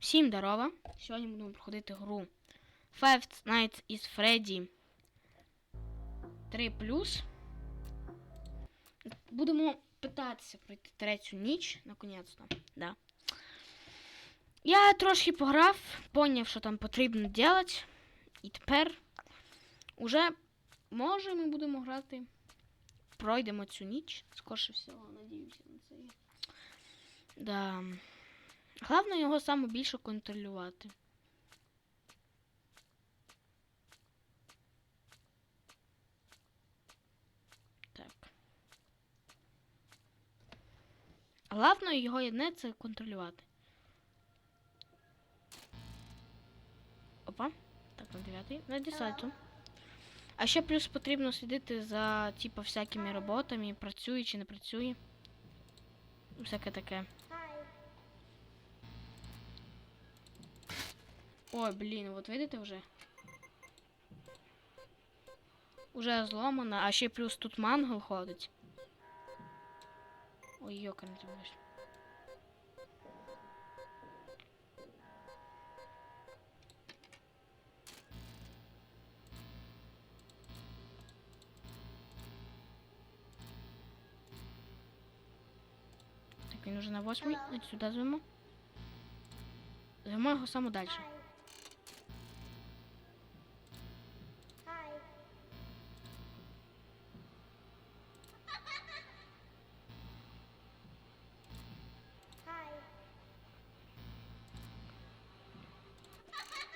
Всім здорова! Сьогодні будемо проходити гру Five Nights is Freddy 3 Будемо питатися пройти третю ніч, наконець-то. Да. Я трошки пограв, поняв, що там потрібно робити. І тепер уже може ми будемо грати. Пройдемо цю ніч. Скорше всього, надіюся на це. Да. Головне його саме більше контролювати. Так. Головне його одне це контролювати. Опа. Так, на 9. На 10. А ще плюс потрібно слідити за, типу, всякими роботами, працює чи не працює. Всяке таке. Ой, блін, от видите вже? Уже зломано, а ще плюс тут мангл ходить. Ой, йокарний ти будеш. Так, він уже на восьмій. Сюди звемо. Звемо його саме далі.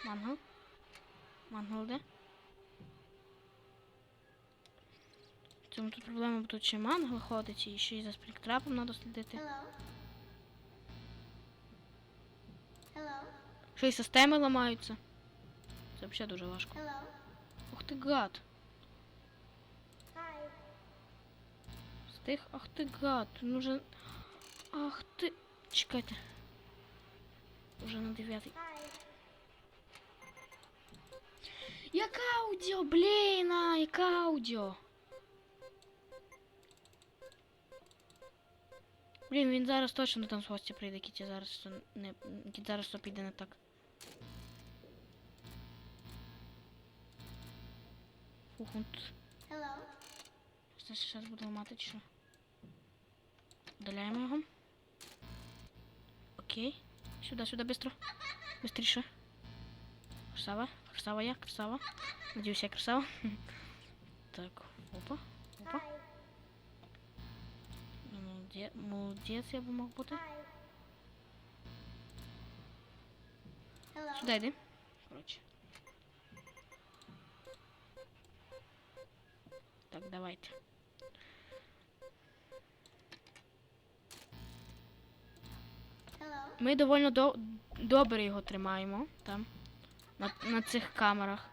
Мангал. Мангал де? В цьому тут проблема, бо тут ще мангал ходить, і ще й за спріктрапом треба слідити. Hello. Hello. Ще й системи ламаються. Це взагалі дуже важко. Hello. Ух ти гад. Hi. Стих, ах ти гад. Ну вже. Ах ти. Чекайте. Уже на дев'ятий. Яка аудіо, блін, а, яка аудіо? Блін, він зараз точно там з гості прийде, Кіті зараз то не. Кіт зараз то піде не так. Фух, он тут. Hello. Це зараз буде ламати чи що? Удаляємо його. Окей. Сюди, сюди, быстро. Быстріше. Красава. Красава я, красава. Надіюсь, я красава. Так, опа. Опа. Hi. Молодець, молодець я би мог бути. Сюди йди. Коротше. Так, давайте. Ми доволі до... добре його тримаємо там на на цих камерах.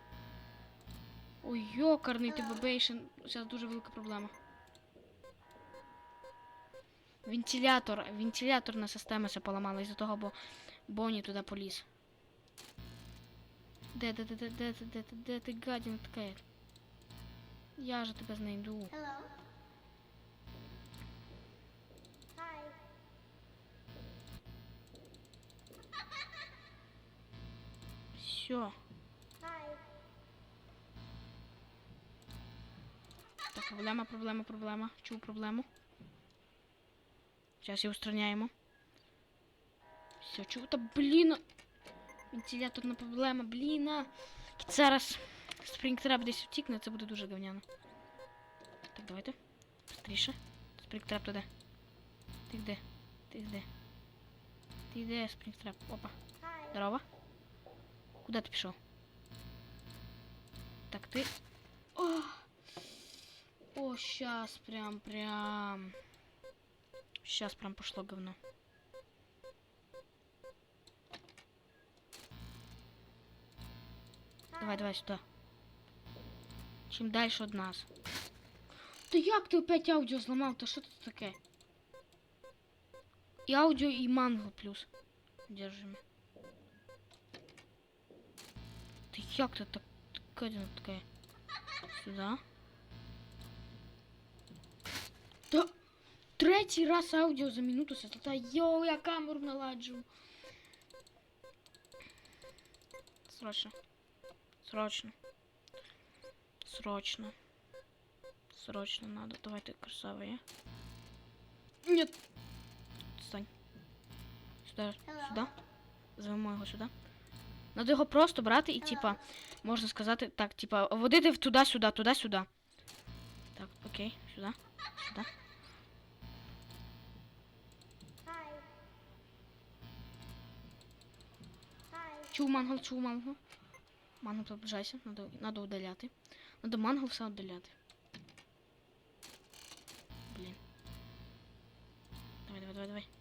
Ой, йокарний ти бабейшин. Зараз дуже велика проблема. Вентилятор. Вентиляторна система ще поламала із-за того, бо Бонні туди поліз. Де, де, де, де, де, де, де, де, ти гадіна така? Я же тебе знайду. Hello. Все. Так, проблема, проблема, проблема. Чув проблему. Зараз її устраняємо. Все, чув. Та блін. Вентиляторна проблема, блін. Зараз спрінгтрап десь втікне, це буде дуже говняно. Так, давайте. Быстріше. Спрінгтрап туди. Ти де? Ти де? Ти де, спрінгтрап? Опа. Здорово. Куда ты пішов? Так, ты... О! О, сейчас прям, прям. Сейчас прям пошло говно. Давай, давай сюда. Чим дальше від нас. Та як ти опять аудіо зламав? Та що це таке? І аудіо, і манго плюс. Держимо. як ти так кадіна таке? Сюди. Та третій раз аудіо за минуту создала. Йоу, я камеру наладжу. Срочно. Срочно. Срочно. Срочно надо. Давайте красавые. Нет. Стань. Сюда. Hello. Сюда. Звемо його сюди. Надо його просто брати і, типа, можна сказати, так, типа, водити туди-сюди, туди-сюди. Так, окей, сюди, сюди. Чув мангал, чув мангал. Мангал, приближайся, надо, надо удаляти. Надо мангал все удаляти. Блін. Давай, давай, давай, давай.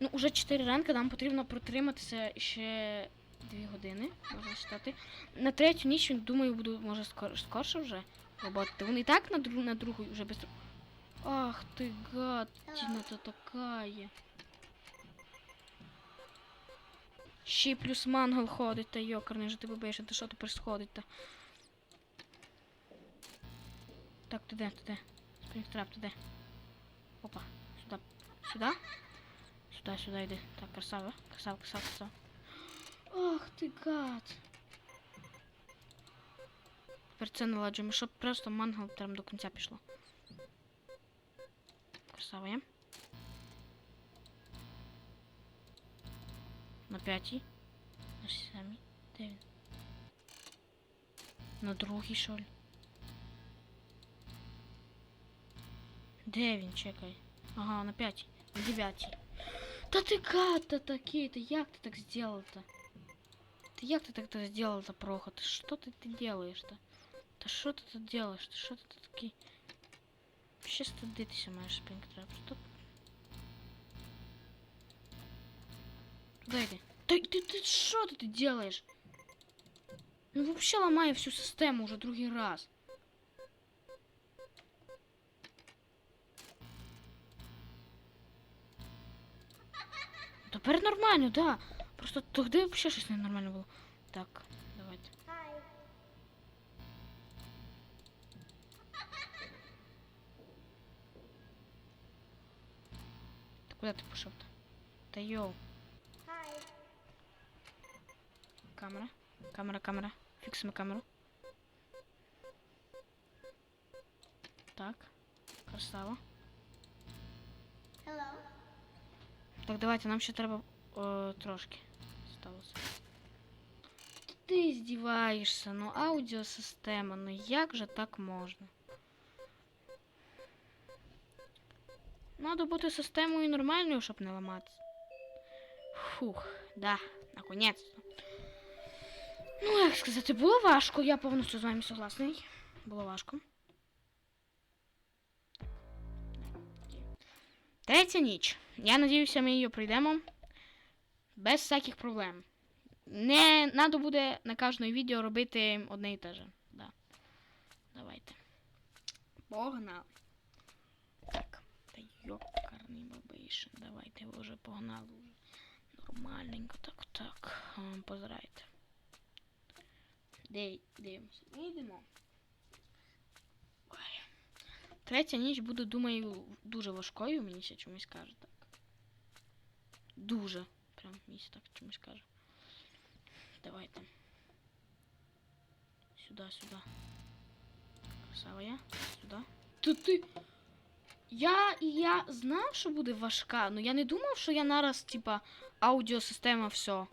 Ну, уже 4 ранки, нам потрібно протриматися ще 2 години, можна вважати. На третю ніч, думаю, буду, може, скор, скорше вже роботи. Вони і так на, друг, на другу вже без... Ах ти гадіна то такая. Ще плюс мангал ходить, та йокарний же ти бабейше, та що тепер сходить-то? Так, ти де, ти де? Спрінгтрап, ти? Опа, сюди. Сюди? Сюда, сюда йди. Так, красава, красава, красава, красава. Ах ти гад. Тепер це наладжуємо, щоб просто мангал там до кінця пішло. Красава є. На п'ятій. На сьомій. Де він? На другій, що ли? Де він? Чекай. Ага, на п'ятій. На дев'ятій. Та ти гад-то такий, ты як ты так сделал-то? Ты як ты так-то сделал-то, Проха? Ты что ты, ты делаешь-то? Да что ты тут делаешь? Ты что ты тут такий? Вообще стыдитися маєш, Спрингтрап. Что? Куда иди? Ты, ты, ты что ты, ты делаешь? Ну вообще ломаю всю систему уже другий раз. Тепер нормально, да. Просто тоді взагалі щось ненормально було. Так, давайте. Та куди ти пішов? то Та йоу. Камера. Камера, камера. Фіксуємо камеру. Так. Красава. Hello. Так, давайте, нам ще треба о, трошки. Сталося. Ти здіваєшся, ну аудіосистема, ну як же так можна? Надо бути системою нормальною, щоб не ламатися. Фух, да, наконець-то. Ну, як сказати, було важко, я повністю з вами согласний. Було важко. Третя ніч. Я надіюся, ми її пройдемо без всяких проблем. Не треба буде на кожне відео робити одне і те же. Да. Давайте. Погнали. Так. Та йокарний бабейшин. Давайте ви вже погнали. Нормальненько. Так, так. Позирайте. Де дивимося. Ми йдемо. Третя ніч буде, думаю, дуже важкою, мені ще чомусь каже так. Дуже. Прям мені так чомусь каже. Давайте. Сюда, сюда. Красава я. Сюда. Та ти. Я я знав, що буде важка, але я не думав, що я нараз, типа, аудіосистема все.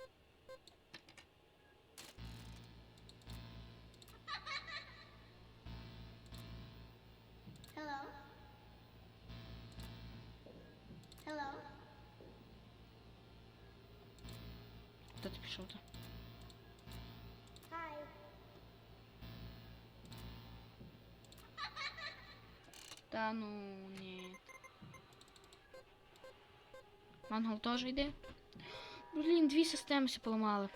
Та ну ні. Мангал теж йде. Блін, дві системи все поламали.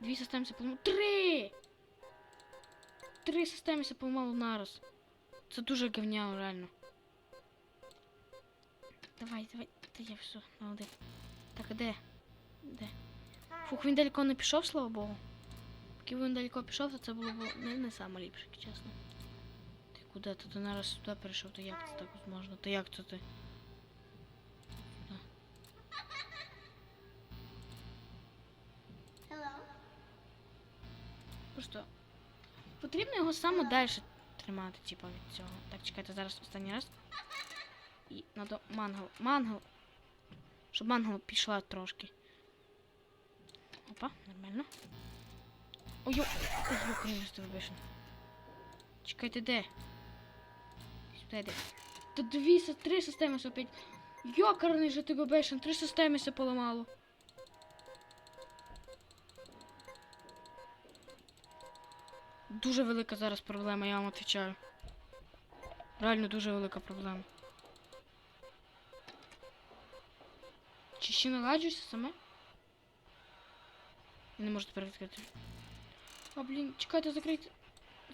Дві системи все поламали. Три! Три системи все поламало нараз. Це дуже говняно, реально. Давай, давай. Та я все, молодець. Так, а де? Де? Фух, він далеко не пішов, слава Богу. Поки він далеко пішов, то це було б не, не саме ліпше, чесно. Ти куди? То ти зараз сюди перейшов, то як це так можна? То як це ти? Просто потрібно його саме далі тримати, типу, від цього. Так, чекайте, зараз останній раз. І надо мангал. Мангал. Щоб мангал пішла трошки. Опа, нормально. Ой, ой, ой, конечно, ти вибишен. Чекайте, де? Та дві, три системи опять. Йокарний же ти бебешен, три системи все поламало. Дуже велика зараз проблема, я вам відповідаю. Реально дуже велика проблема. Чи ще наладжується саме? Я не можу тепер відкрити. А, блін, чекайте, закрийте.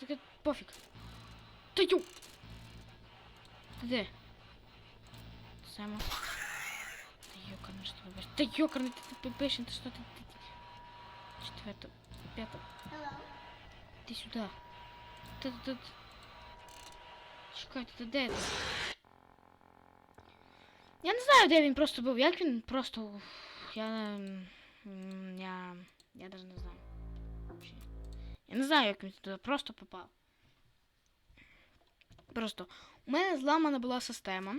Закрийте. Пофіг. Та ю! Де? Сема. Та йокарний, що ти бачиш? Та йокарний, ти пишен, ти що ти? п'ята. Hello. Ти сюди. Та, та, та. Чекайте, ти де ти? Я не знаю, де він просто був. Як він просто. Я. Я. Я навіть не знаю. Вообще. Я не знаю, як він туди просто попав. Просто. У мене зламана була система.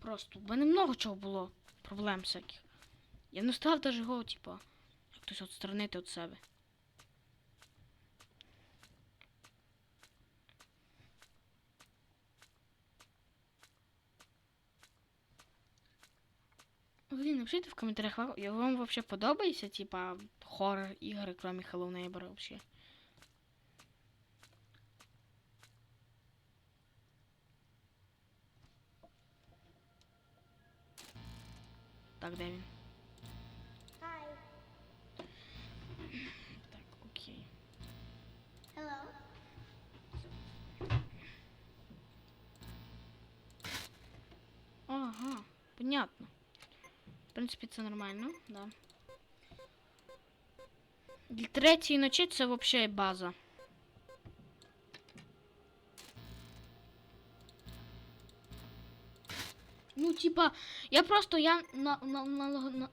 Просто. У мене много чого було. Проблем всяких. Я не встав навіть його, типа, хтось відсторонити від себе. Блін, напишіть в коментарях, вам, вообще подобається, типа, хоррор ігри, кроме Hello Neighbor вообще? Так, де він? Hi. Так, окей. Hello. Ага, понятно. В принципі, це нормально, да. Для третьої ночі це взагалі база. Ну, типа, я просто я на на на, на,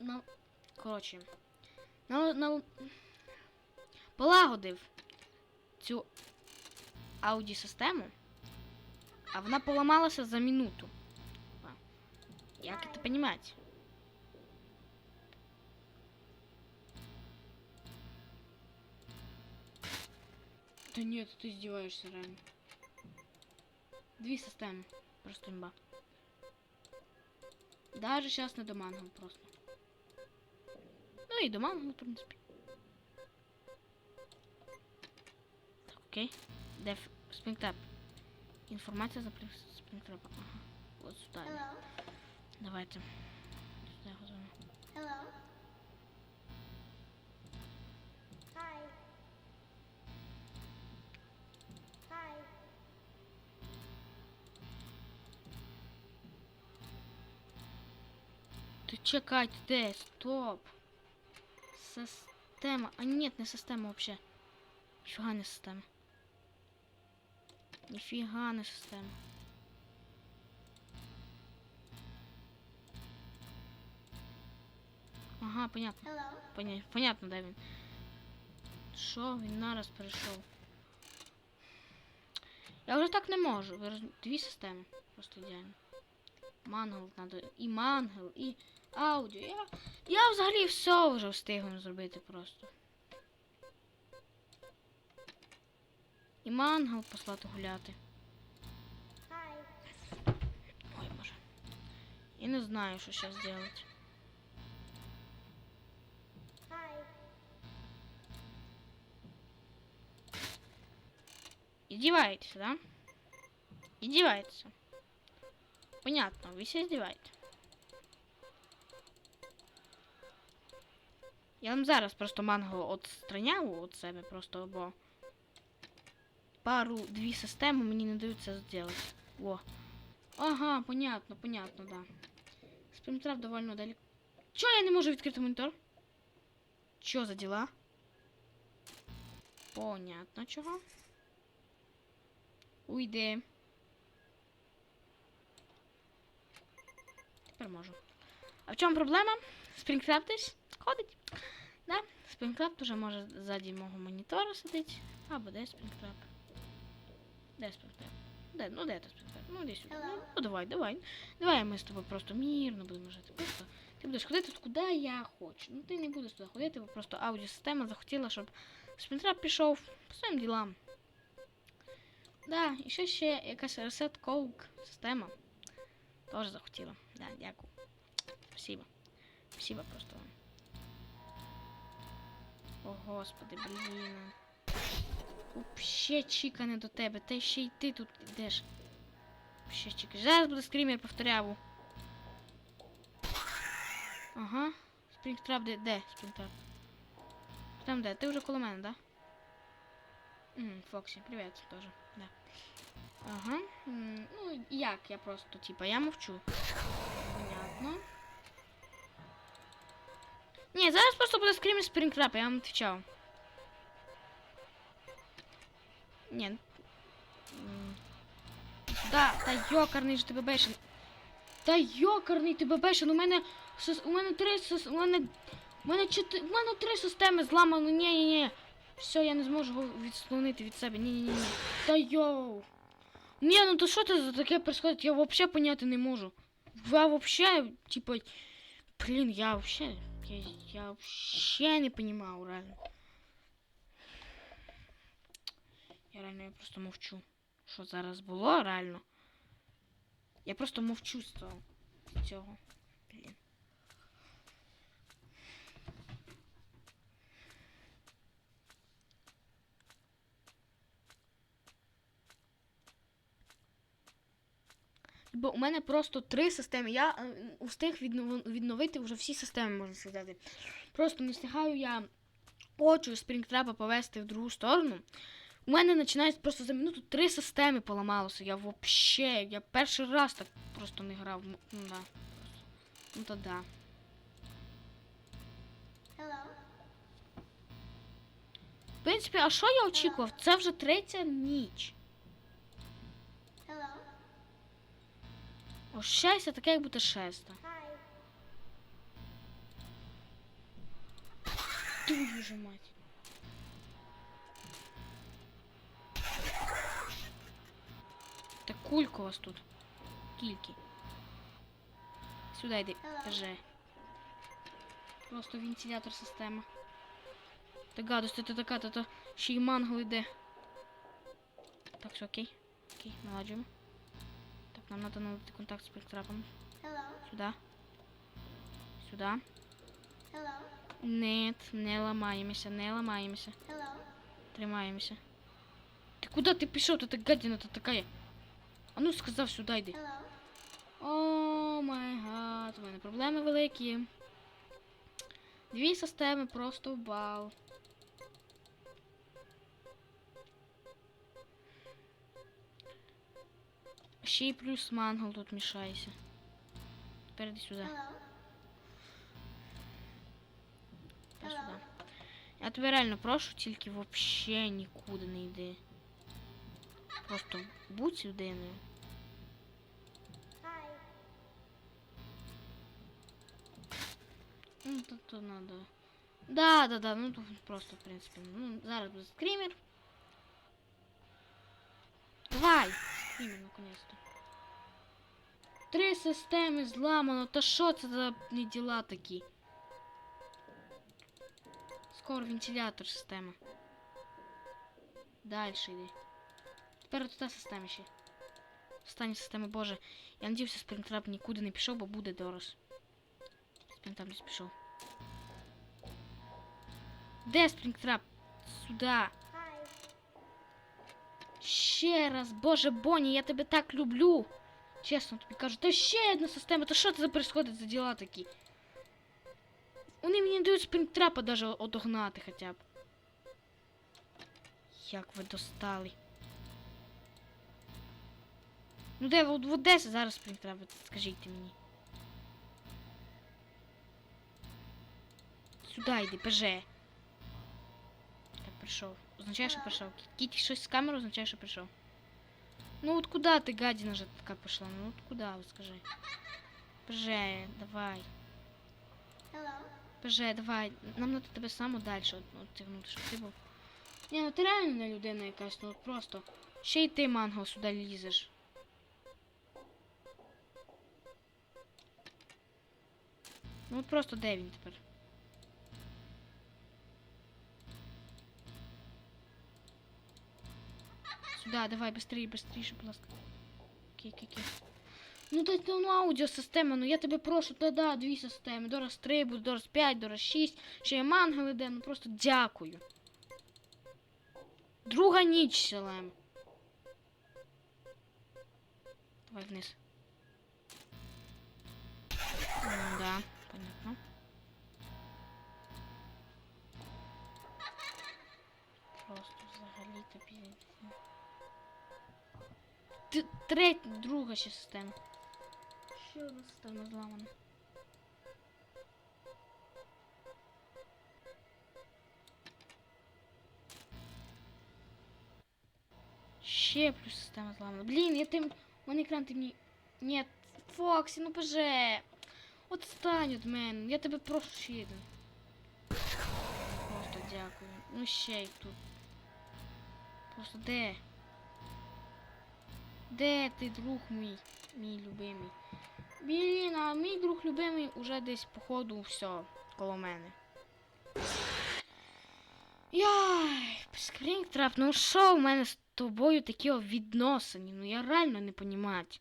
на, коротше. На, на, полагодив цю аудіосистему, а вона поламалася за минуту. Як це понимать? Да нет, ты издеваешься реально. Дві системи. Просто имба. Даже сейчас не домангал просто. Ну и домангал, в принципе. Так, окей. Деф спрингтрап. Інформація за спрингтрапа. Ага. От сюди. Давайте. Сюди його зробимо. Hello. Чекайте, де? Стоп. Система. А нет, не система вообще. Ніфіга не система. Ніфіга не система. Ага, понятно. Поня... Понятно, де він. Що він нараз перейшов? Я вже так не можу. Дві системи. Просто ідеально. Мангл надо. І мангл, і аудіо. Я, я взагалі все вже встигну зробити просто. І мангл послати гуляти. Hi. Ой, боже. Я не знаю, що зараз зробити. Hi. Издеваетесь, да? Издевается. Понятно, ви все издеваєте. Я вам зараз просто манго отстраняв від себе просто, бо пару дві системи мені не дають це зробити. Во. Ага, понятно, понятно, да. Спринтрап довольно далеко. Чого я не можу відкрити монітор? Що за діла? Понятно чого. Уйди. Тепер можу. А в чому проблема? Спрінгкрафт десь ходить. Да? Спрінгкрафт уже може ззаді мого монітора сидить. Або де спрінгкрафт? Де спрінгкрафт? Де? Ну де ти спрінгкрафт? Ну іди сюди. Ну, ну давай, давай. Давай ми з тобою просто мирно будемо жити. Просто ти будеш ходити тут, куди я хочу. Ну ти не будеш туди ходити, бо просто аудіосистема захотіла, щоб спрінгкрафт пішов по своїм ділам. Да, і ще ще якась reset coke система. Тоже захотіла. Да, дякую. Спасибо. Спасибо просто вам. О, господи, блін. Вообще чіка не до тебе. Та ще й ти тут йдеш. Вообще чіка. Зараз буде скрімер повторяву. Ага. Спрінгтрап де? Де спрінгтрап? Там де? Ти вже коло мене, да? Мгм, Фоксі, привіт тоже. Да. Ага. М, Ну, як? Я просто, типа, я мовчу. Понятно. Ні, зараз просто буде скрім Спрінгтрап, я вам відвічав. Ні. Да, та йокарний ж тебе бешен. Та йокарний тебе бешен. У мене у мене три сис- у мене у мене чотири у мене три системи зламано. Ні, ні, ні. Все, я не зможу його відслонити від себе. Ні, ні, ні. Та йоу. Ні, ну то що це за таке происходит? Я вообще поняти не можу. Я вообще, типа, блин, я вообще, я, я вообще не понимаю, реально. Я реально я просто мовчу. Що зараз було, реально. Я просто мовчу з цього. Блін. Бо у мене просто три системи. Я е, встиг відновити вже всі системи, можна сказати. Просто не встигаю я хочу спрінгтраба повести в другу сторону. У мене починають просто за минуту три системи поламалося. Я вообще, я перший раз так просто не грав. Ну, ну да. Ну то да. Hello. В принципі, а що я очікував? Це вже третя ніч. Hello. О, щастя таке, як буде шеста. Твою мать. Та кулька у вас тут. Кільки. Сюди йди. Держи. Просто вентилятор система. Та гадость, це така, то ще й мангл йде. Так, все окей. Окей, наладжуємо. Нам треба наладити контакт з спектрапом. Hello. Сюди. Сюди. Hello. Нет, не ламаємося, не ламаємося. Hello. Тримаємося. Ти куди ти пішов? Ти так гадіна то така. А ну сказав сюди йди. О май гад, у мене проблеми великі. Дві системи просто в Ще й плюс мангал тут мішається. Тепер іди сюди. Тепер сюди. Я тебе реально прошу, тільки вообще нікуди не йди. Просто будь людиною. Ну, то надо. Да, да, да, ну тут просто, в принципі. Ну, зараз буде скример. Давай! Скример, наконец-то. Три системи зламано. Та що це за не діла такі? Скоро вентилятор система. Дальше йди. Тепер тут та система ще. Остання система, боже. Я надіюся, спринтрап нікуди не пішов, бо буде дорос. Спринтрап десь пішов. Де спринтрап? Сюда. Ще раз, боже Бонні, я тебе так люблю. Чесно тобі кажу, та ще одна система, та що це за происходить за діла такі? Вони мені дають спринтрапа даже одогнати хоча б. Як ви достали. Ну де в, Одесі зараз спринтрап, скажіть мені. Сюди йди, ПЖ. Прийшов. Означає, що прийшов. Кіт щось з камери означає, що прийшов. Ну от куди ти, гадіна же така пішла? Ну от куди, от скажи. ПЖ, давай. ПЖ, давай. Нам треба тебе саме далі от, от, тягнути, щоб ти був. Ні, ну ти реально не людина якась, ну просто. Ще й ти, Манго, сюди лізеш. Ну от просто де він тепер? Сюда, давай, быстрее, быстрее, будь ласка. Окей, окей, окей. Ну то це ну, аудіосистема, ну я тебе прошу, та да, дві системи. Дораз 3 буде, Дораз 5, Дораз 6, ще є мангал іде, ну просто дякую. Друга ніч селем. Давай вниз. Ну да, понятно. Просто взагалі тобі. Третя, друга ще система. Ще одна система зламана. Ще плюс система зламана. Блін, я тим. У мене екран ти мені. Ні, Фоксі, ну боже. Отстань від мене. Я тебе прошу ще один. Просто дякую. Ну ще й тут. Просто де? Де ти, друг мій, мій любимий? Блін, а мій друг любимий уже десь, походу, все, коло мене. Яй, Спрінгтрап, ну що в мене з тобою такі відносини? Ну я реально не понімать.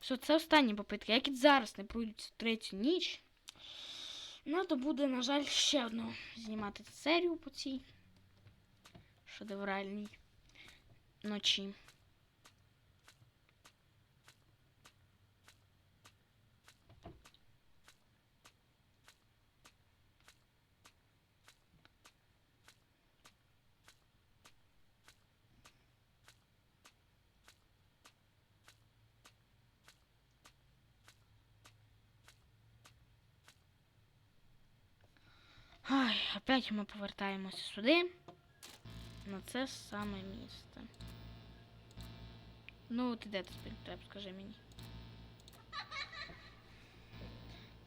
Все, це остання попитка. Як і зараз не пройдуть цю третю ніч. Надо буде, на жаль, ще одну знімати серію по цій шедевральній ночі. Ай, опять ми повертаємося сюди. На це саме місце. Ну, ти де ти спринтреп, скажи мені.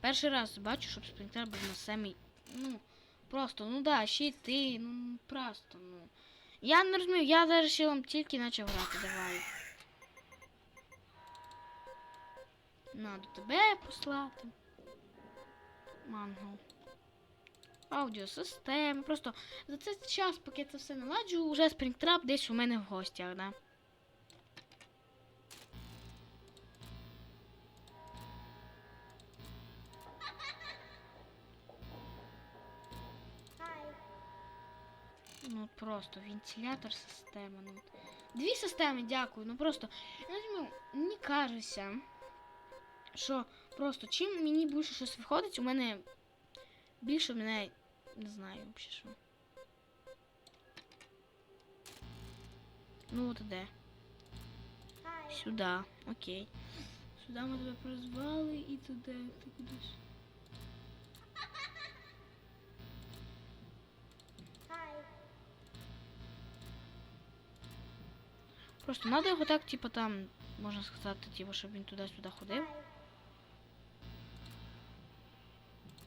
Перший раз бачу, щоб спринтер був на самій. Ну, просто, ну да, ще й ти, ну просто, ну. Я не розумію, я зараз вам тільки почав грати, давай. Надо тебе послати. Мангал. Аудіосистема. Просто за цей час, поки це все наладжу, вже Springtrap десь у мене в гостях, да. Ну просто вентилятор система. Ну. Дві системи, дякую. Ну просто, не мені кажеться, що просто чим мені більше щось виходить, у мене більше мене не знаю взагалі що. Ну от де? Сюди. Окей. Сюди ми тебе призвали і туди. Ти кудись. Просто треба його так, типу, там, можна сказати, типу, щоб він туди-сюди ходив.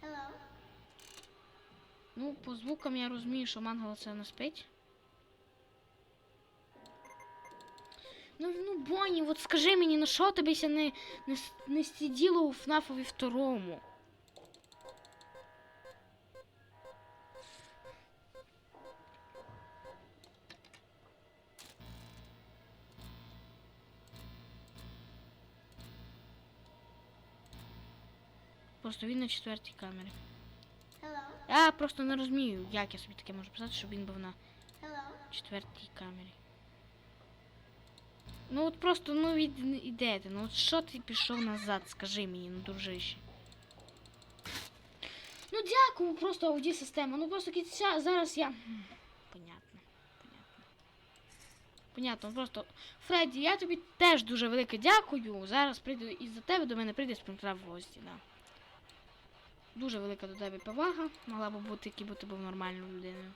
Hello. Ну, по звукам я розумію, що мангал це не спить. Ну, ну, Бонні, от скажи мені, ну що тобі не, не, не сиділо у ФНАФові второму? Просто він на четвертій камері. Hello. Я просто не розумію, як я собі таке можу писати, щоб він був на Hello. четвертій камері. Ну от просто, ну від ідете. Ну от що ти пішов назад, скажи мені, ну дружище. Ну дякую, просто ауді система. Ну просто кінця зараз я. Понятно. Понятно. Понятно, просто. Фредді, я тобі теж дуже велике дякую. Зараз прийду і за тебе до мене прийде спринтера в гості, да. Дуже велика до тебе повага. Могла б бути, якби ти був нормальною людиною.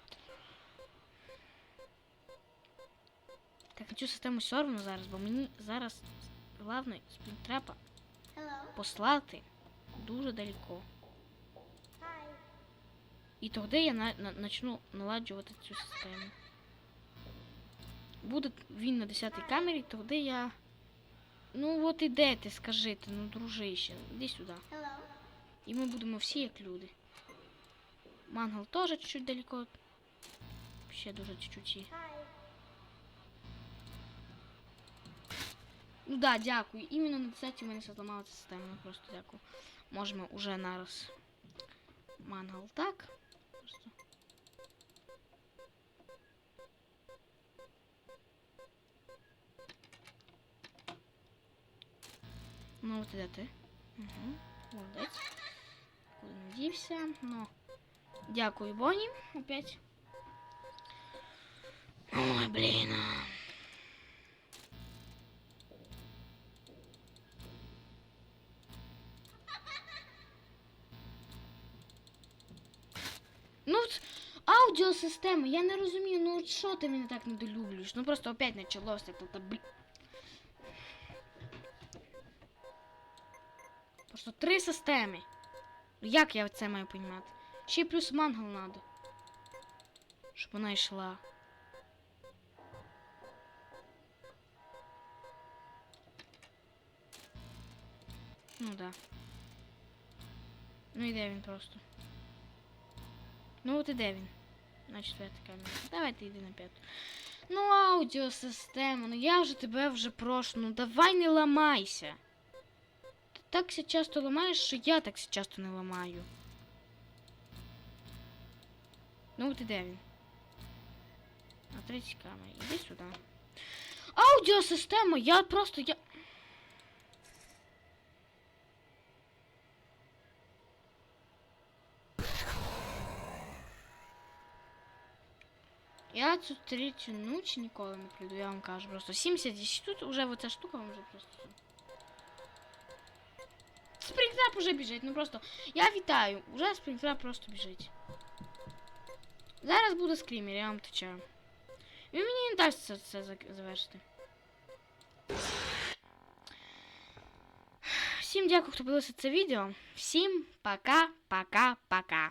Так, цю систему все зараз, бо мені зараз головне спринтрапа послати дуже далеко. Hi. І тоді я на, на, начну наладжувати цю систему. Буде він на 10 камері, тоді я. Ну от і де ти, скажи ти, ну дружище, іди сюди. Hello. І ми будемо всі як люди. Мангал теж чуть-чуть далеко. Ще дуже чуть-чуть. Ну да, дякую. Іменно на 10 у мене все зламала ця система. Просто дякую. Можемо уже нараз. Мангал так. Просто. Ну, от іде ти. Угу. Молодець. Дівся. Ну. Дякую, Бонні. Опять. Ой, блін. Ну, аудіосистема, я не розумію, ну що ти мене так недолюблюєш? Ну просто опять началося тут, блін. Просто три системи. Як я це маю понімати? Ще плюс мангал надо. Щоб вона йшла. Ну да. Ну іде він просто. Ну от іде він. На четвертій камері. Давайте йди на п'яту. Ну, аудіосистема, ну я вже тебе вже прошу, ну давай не ламайся. Ти так ся часто ламаєш, що я так ся часто не ламаю. Ну от іде він. На третій камері. Іди сюди. Аудіосистема, я просто я. Я цю третю ніч ніколи не прийду, я вам кажу просто 70 тут вже оця штука вам вже просто. Спринтрап уже біжить, ну просто. Я вітаю, уже спринтрап просто біжить. Зараз буде скрімер, я вам отвечаю. Він мені не дасть це, це зак- завершити. Всім дякую, хто подивився це відео. Всім пока-пока-пока.